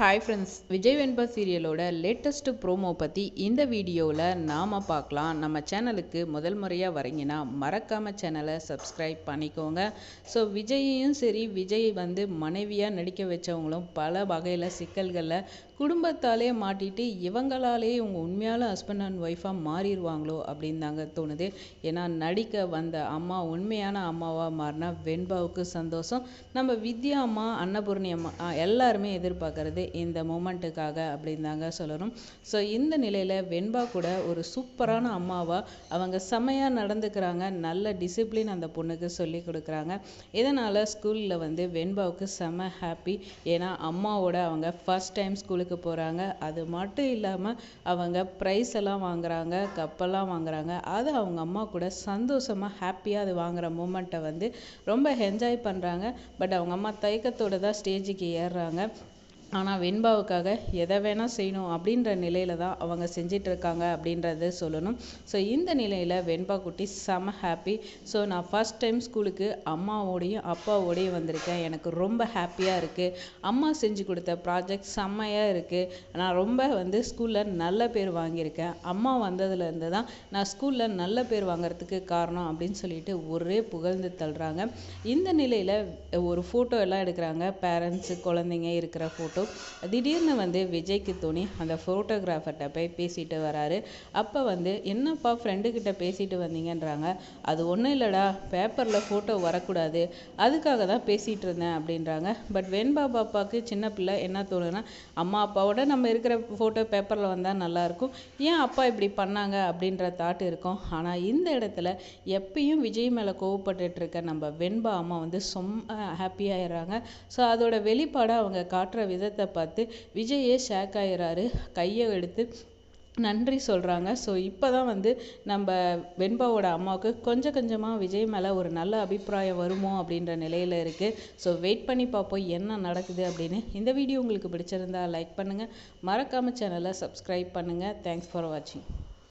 Hi friends Vijay Venba சீரியலோட latest promo பற்றி இந்த வீடியோவில் நாம் பார்க்கலாம். நம்ம சேனலுக்கு முதல் முறையாக வரீங்கன்னா மறக்காமல் சேனலை சப்ஸ்கிரைப் பண்ணிக்கோங்க. ஸோ விஜயையும் சரி விஜய் வந்து மனைவியாக நடிக்க வச்சவங்களும் பல வகையில் சிக்கல்களில் குடும்பத்தாலே மாட்டிட்டு இவங்களாலே இவங்க உண்மையால ஹஸ்பண்ட் அண்ட் ஒய்ஃபாக மாறிடுவாங்களோ அப்படின்னு தாங்க தோணுது. ஏன்னா நடிக்க வந்த அம்மா உண்மையான அம்மாவாக மாறினா வெண்பாவுக்கு சந்தோஷம். நம்ம வித்யா அம்மா அன்னபூர்ணி அம்மா எல்லாருமே எதிர்பார்க்கறது இந்த மூமெண்ட்டுக்காக அப்படின்னு தாங்க சொல்லணும். ஸோ இந்த நிலையில் வெண்பா கூட ஒரு சூப்பரான அம்மாவாக அவங்க செம்மையாக நடந்துக்கிறாங்க. நல்ல டிசிப்ளின் அந்த பொண்ணுக்கு சொல்லி கொடுக்குறாங்க. இதனால் ஸ்கூலில் வந்து வெண்பாவுக்கு செம்ம ஹாப்பி ஏன்னா அம்மாவோட அவங்க ஃபஸ்ட் டைம் ஸ்கூலுக்கு போகிறாங்க அது மட்டும் இல்லாமல் அவங்க ப்ரைஸ் எல்லாம் வாங்குறாங்க கப்பெல்லாம் வாங்குறாங்க. அது அவங்க அம்மா கூட சந்தோஷமாக ஹாப்பியாக அது வாங்குற மூமெண்ட்டை வந்து ரொம்ப என்ஜாய் பண்ணுறாங்க பட் அவங்க அம்மா தயக்கத்தோட தான் ஸ்டேஜுக்கு ஏறுறாங்க. ஆனால் வெண்பாவுக்காக எதை வேணால் செய்யணும் அப்படின்ற நிலையில தான் அவங்க செஞ்சிட்டு இருக்காங்க அப்படின்றத சொல்லணும். ஸோ இந்த நிலையில் வெண்பா குட்டி செம ஹாப்பி ஸோ நான் ஃபர்ஸ்ட் டைம் ஸ்கூலுக்கு அம்மாவோடையும் அப்பாவோடையும் வந்திருக்கேன். எனக்கு ரொம்ப ஹாப்பியாக இருக்குது அம்மா செஞ்சு கொடுத்த ப்ராஜெக்ட் செம்மையாக இருக்குது நான் ரொம்ப வந்து ஸ்கூலில் நல்ல பேர் வாங்கியிருக்கேன். அம்மா வந்ததுலேருந்து தான் நான் ஸ்கூலில் நல்ல பேர் வாங்குறதுக்கு காரணம் அப்படின்னு சொல்லிட்டு ஒரே புகழ்ந்து தள்ளுறாங்க. இந்த நிலையில் ஒரு ஃபோட்டோ எல்லாம் எடுக்கிறாங்க. பேரண்ட்ஸு குழந்தைங்க இருக்கிற ஃபோட்டோ திடீர்னு வந்து விஜய்க்கு துணி அந்த ஃபோட்டோகிராஃபர்கிட்ட போய் பேசிட்டு வராரு. அப்போ வந்து என்னப்பா ஃப்ரெண்டுக்கிட்ட பேசிட்டு வந்தீங்கன்றாங்க. அது ஒன்றும் இல்லைடா. பேப்பரில் ஃபோட்டோ வரக்கூடாது. அதுக்காக தான் பேசிகிட்டு இருந்தேன் அப்படின்றாங்க. பட் வெண்பா பாப்பாவுக்கு சின்ன பிள்ளை என்ன தோணுன்னா அம்மா அப்பாவோட நம்ம இருக்கிற ஃபோட்டோ பேப்பரில் வந்தால் நல்லாயிருக்கும் ஏன் அப்பா இப்படி பண்ணாங்க? அப்படின்ற தாட் இருக்கும். ஆனால் இந்த இடத்துல எப்பயும் விஜய் மேலே கோவப்பட்டுட்டு இருக்க நம்ம வெண்பா அம்மா வந்து ரொம்ப ஹாப்பியாயிடுறாங்க ஸோ அதோட வெளிப்பாடாக அவங்க காட்டுற விதத்தை பார்த்து விஜயே ஷேக் ஆயிடுறாரு கையை எடுத்து நன்றி சொல்கிறாங்க ஸோ இப்போ தான் வந்து நம்ம வெண்பாவோட அம்மாவுக்கு கொஞ்சம் கொஞ்சமாக விஜய் மேலே ஒரு நல்ல அபிப்பிராயம் வருமோ அப்படின்ற நிலையில் இருக்குது ஸோ வெயிட் பண்ணி பார்ப்போம் என்ன நடக்குது அப்படின்னு. இந்த வீடியோ உங்களுக்கு பிடிச்சிருந்தா லைக் பண்ணுங்கள் மறக்காமல் சேனலை சப்ஸ்கிரைப் பண்ணுங்கள் தேங்க்ஸ் ஃபார் வாட்சிங்